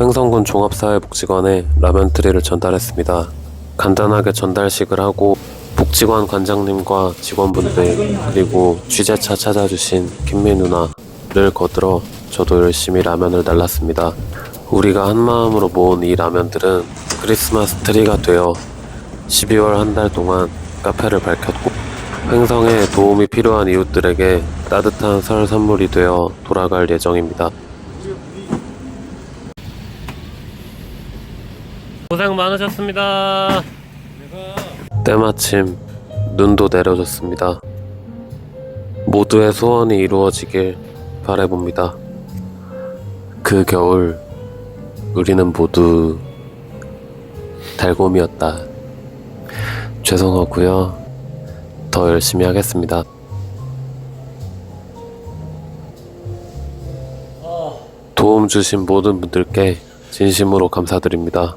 횡성군 종합사회복지관에 라면 트리를 전달했습니다. 간단하게 전달식을 하고 복지관 관장님과 직원분들 그리고 취재차 찾아주신 김미 누나를 거들어 저도 열심히 라면을 날랐습니다. 우리가 한 마음으로 모은 이 라면들은 크리스마스 트리가 되어 12월 한 달 동안 카페를 밝혔고 횡성에 도움이 필요한 이웃들에게 따뜻한 설 선물이 되어 돌아갈 예정입니다. 고생 많으셨습니다. 때마침 눈도 내려졌습니다. 모두의 소원이 이루어지길 바래봅니다. 그 겨울 우리는 모두 달곰이었다. 죄송하고요. 더 열심히 하겠습니다. 도움 주신 모든 분들께 진심으로 감사드립니다.